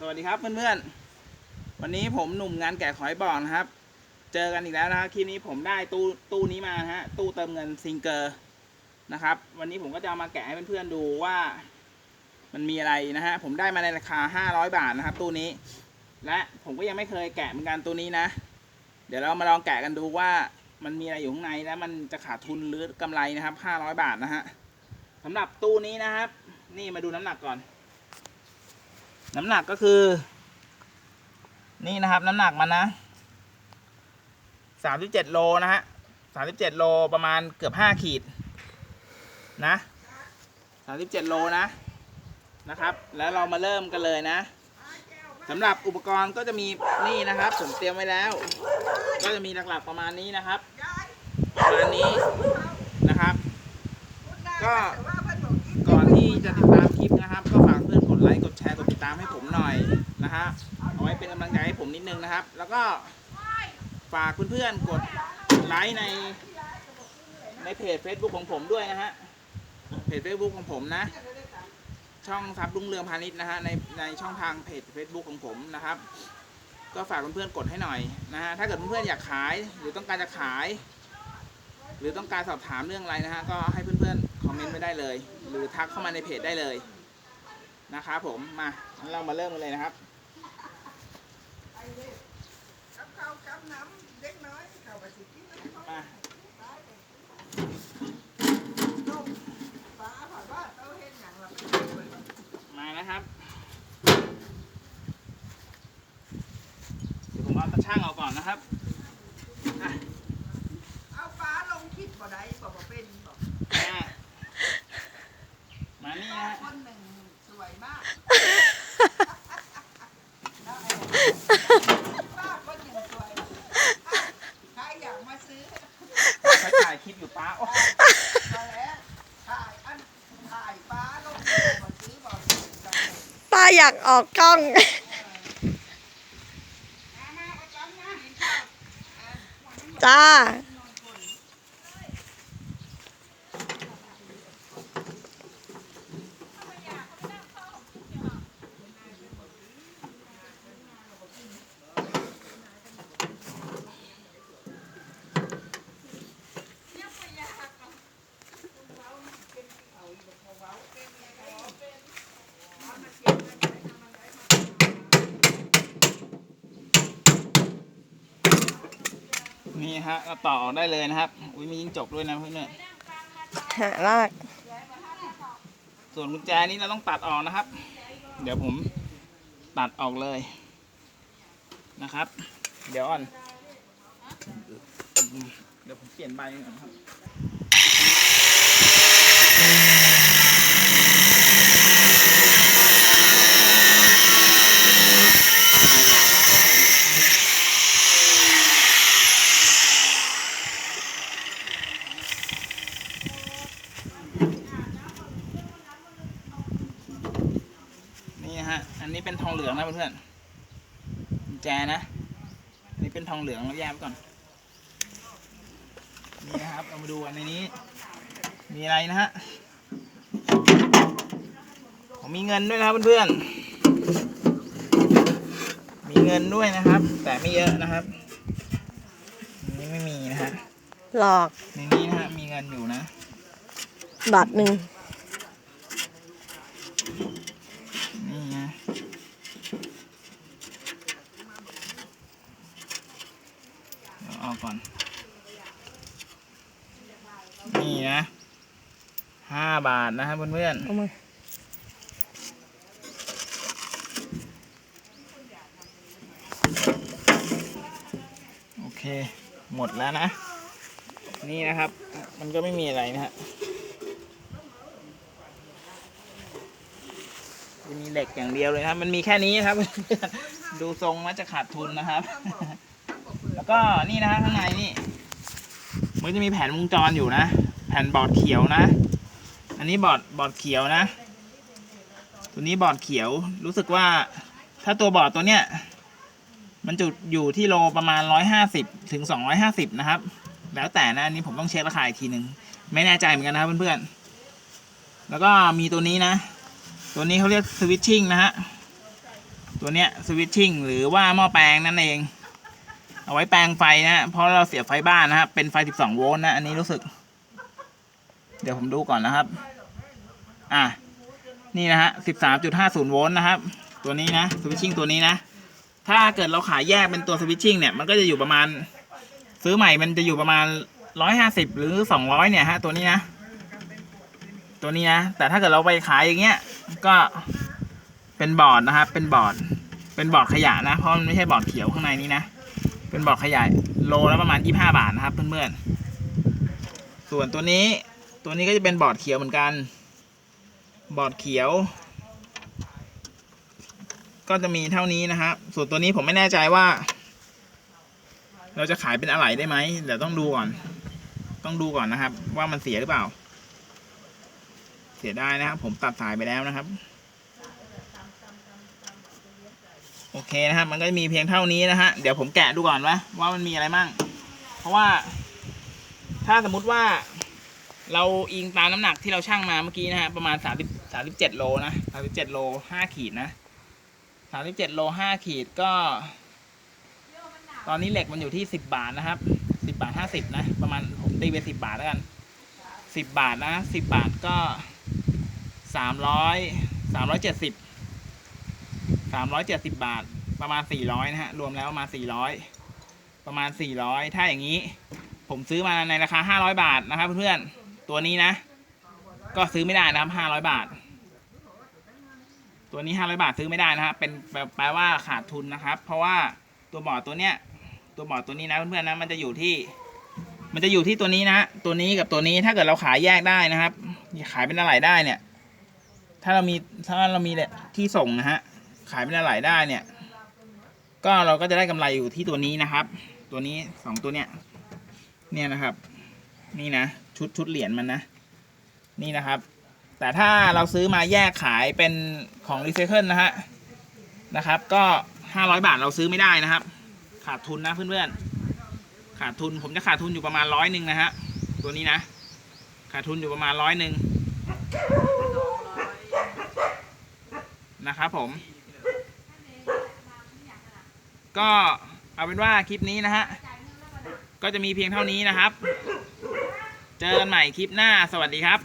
สวัสดีครับเพื่อนๆ วันนี้ผมหนุ่มงานแกะขอยบอกนะครับ เจอกันอีกแล้วนะครับคลิปนี้ผมได้ตู้ตู้นี้มานะฮะ ตู้เติมเงินซิงเกอร์นะครับ วันนี้ผมก็จะามาแกะให้เพื่อนๆดูว่า มันมีอะไรนะฮะ ผมได้มาในราคา 500 บาทนะครับ ตู้นี้ และผมก็ยังไม่เคยแกะเหมือนกันตู้นี้นะ เดี๋ยวเรามาลองแกะกันดูว่ามันมีอะไรอยู่ข้างในและมันจะขาดทุนหรือกำไรนะครับ 500 บาทนะฮะสำหรับตู้นี้นะครับ นี่มาดูน้ำหนักก่อน น้ำหนักก็คือ นี่นะครับ น้ำหนักมันนะสามสิบเจ็ดโลนะฮะสามสิบเจ็ดโลประมาณเกือบห้าขีด นะสามสิบเจ็ดโลนะนะครับ แล้วเรามาเริ่มกันเลยนะสำหรับอุปกรณ์ก็จะมีนี่นะครับผมเตรียมไว้แล้ว ก็จะมีหลักๆประมาณนี้นะครับ ประมาณนี้นะครับ ก็ก่อนที่จะติดตาม ฮะเอาไว้เป็นกำลังใจให้ผมนิดนึงนะครับ แล้วก็ฝากเพื่อนๆกดไลค์ในในเพจ Facebook ของผมด้วยนะฮะเพจ Facebook ของผมนะ ช่องทรัพย์รุ่งเรืองพาณิชย์นะฮะในในช่องทางเพจ Facebook ของผมนะครับ ก็ฝากเพื่อนๆกดให้หน่อยนะฮะถ้าเกิดเพื่อนๆอยากขายหรือต้องการจะขาย หรือต้องการสอบถามเรื่องอะไรนะฮะก็ให้เพื่อนๆคอมเมนต์ไว้ได้เลย หรือทักเข้ามาในเพจได้เลยนะครับผมมาเรามาเริ่มกันเลยนะครับ กับข้าวกับน้ำเด็กน้อยเขาไปสิกินน้ำเขามาต้มปลาผัดว่าเต้าเห็ดหยังละเป็นเลยมานะครับเดี๋ยวผมเอาตะช่างออกก่อนนะครับอะ เอาปลาลงคิดบ่ได้บอกว่าเป็นบอก มามานี่นะฮะ คนหนึ่งสวยมากป้าคนหนึ่งสวยใครอยากมาซื้อ เขาถ่ายคลิปอยู่ป้าโอ้ มาแล้วถ่ายอันถ่ายปลาลงมาซื้อบอก ป้า อยากออกกล้อง จ้า นี่ ฮะเราต่อออกได้เลยนะครับ อุ้ยมียิงจบด้วยนะเพื่อนหาลากๆส่วนกุญแจนี้เราต้องตัดออกนะครับ เดี๋ยวผมตัดออกเลยนะครับ เดี๋ยวอ่อน เดี๋ยวผมเปลี่ยนใบก่อนครับ นี่ นะฮะอันนี้เป็นทองเหลืองนะเพื่อนๆกุญแจนะอันนี้เป็นทองเหลืองเราแยกไว้ก่อนนี่นะครับเรามาดูอันในนี้ มีอะไรนะฮะผมมีเงินด้วยนะครับเพื่อนๆมีเงินด้วยนะครับ แต่ไม่เยอะนะครับอันนี้ไม่มีนะฮะหลอกในนี้นะฮะมีเงินอยู่นะ บาทหนึ่ง นี่นะเดี๋ยวเอาก่อน นี่นะห้าบาทนะครับเพื่อนเอามาๆโอเค หมดแล้วนะ นี่นะครับ มันก็ไม่มีอะไรนะฮะจะมีเหล็กอย่างเดียวเลยนะครับ มันมีแค่นี้นะครับ ดูทรงว่าจะขาดทุนนะครับ แล้วก็นี่นะฮะข้างในนี่มันจะมีแผ่นวงจรอยู่นะ แผ่นบอร์ดเขียวนะ อันนี้บอร์ดบอร์ดเขียวนะ ตัวนี้บอร์ดเขียวรู้สึกว่าถ้าตัวบอร์ดตัวเนี้ยมันจุดอยู่ที่โลประมาณร้อยห้าสิบถึงสองร้อยห้าสิบนะครับ แล้วแต่นะอันนี้ผมต้องเช็คราคาอีกทีหนึ่งไม่แน่ใจเหมือนกันนะครับเพื่อนๆแล้วก็มีตัวนี้นะ ตัวนี้เขาเรียกสวิตชิ่งนะฮะตัวเนี้ยสวิตชิ่งหรือว่าหม้อแปลงนั่นเอง เอาไว้แปลงไฟนะเพราะเราเสียบไฟบ้านนะครับเป็นไฟ 12 โวลต์นะ อันนี้รู้สึก เดี๋ยวผมดูก่อนนะครับ อะ นี่นะฮะ 13.50 โวลต์นะครับ ตัวนี้นะสวิตชิ่งตัวนี้นะ ถ้าเกิดเราขายแยกเป็นตัวสวิตชิ่งเนี่ย มันก็จะอยู่ประมาณ ซื้อใหม่มันจะอยู่ประมาณ 150 หรือ 200 เนี่ยฮะ ตัวนี้นะ ตัวนี้นะ แต่ถ้าเกิดเราไปขายอย่างเงี้ย ก็เป็นบอร์ดนะครับ เป็นบอร์ด เป็นบอร์ดขยะนะ เพราะมันไม่ใช่บอร์ดเขียวข้างในนี้นะ เป็นบอร์ดขยโลละประมาณ 25 บาทนะครับ เพื่อนๆ ส่วนตัวนี้ตัวนี้ก็จะเป็นบอร์ดเขียวเหมือนกัน บอร์ดเขียว ก็จะมีเท่านี้นะครับ ส่วนตัวนี้ผมไม่แน่ใจว่า เราจะขายเป็นอะไหล่ได้ไหมเดี๋ยวต้องดูก่อน ต้องดูก่อนนะครับ ว่ามันเสียหรือเปล่า เสียได้นะครับ ผมตัดสายไปแล้วนะครับ โอเคนะครับ มันก็จะมีเพียงเท่านี้นะฮะ เดี๋ยวผมแกะดูก่อนว่าว่ามันมีอะไรมั่ง เพราะว่า ถ้าสมมุติว่า เราอิงตามน้ำหนักที่เราชั่งมาเมื่อกี้นะฮะ ประมาณสามสิบสามสิบเจ็ดโลนะสามสิบเจ็ดโลห้าขีดนะสามสิบเจ็ดโลห้าขีดก็ ตอนนี้เหล็กมันอยู่ที่สิบบาทนะครับสิบาทห้าสิบนะ ประมาณผมตีไปสิบาทแล้วกันสิบบาทนะสิบบาทก็สามร้อยสามร้อยเจ็ดสิบามร้อยเจ็ดสิบบาท ประมาณสี่ร้อยนะฮะ รวมแล้วประมาณสี่ร้อยประมาณสี่ร้อยถ้าอย่างนี้ ผมซื้อมาในราคาห้าร้อยบาทนะครับเพื่อนๆตัวนี้นะ ก็ซื้อไม่ได้นะครับห้าร้อยบาท ตัวนี้ห้าร้อยบาทซื้อไม่ได้นะครับเป็นแปลว่าขาดทุนนะครับ เพราะว่าตัวบอร์ดตัวเนี้ย ตัวบอร์ดตัวนี้นะเพื่อนๆนะมันจะอยู่ที่มันจะอยู่ที่ตัวนี้นะตัวนี้กับตัวนี้ถ้าเกิดเราขายแยกได้นะครับ ขายเป็นอะไรได้เนี่ย ถ้าเรามีถ้าเรามีที่ส่งนะฮะ ขายเป็นอะไรได้เนี่ย ก็เราก็จะได้กำไรอยู่ที่ตัวนี้นะครับ ตัวนี้สองตัวเนี้ยเนี่ยนะครับ นี่นะชุดชุดเหรียญมันนะ นี่นะครับ แต่ถ้าเราซื้อมาแยกขายเป็นของรีไซเคิลนะฮะนะครับ ก็ห้าร้อยบาทเราซื้อไม่ได้นะครับ ขาดทุนนะเพื่อนๆขาดทุนผมจะขาดทุนอยู่ประมาณร้อยหนึ่งนะฮะตัวนี้นะขาดทุนอยู่ประมาณร้อยหนึ่งนะครับผม ก็เอาเป็นว่าคลิปนี้นะฮะ ก็จะมีเพียงเท่านี้นะครับ เจอกันใหม่คลิปหน้าสวัสดีครับ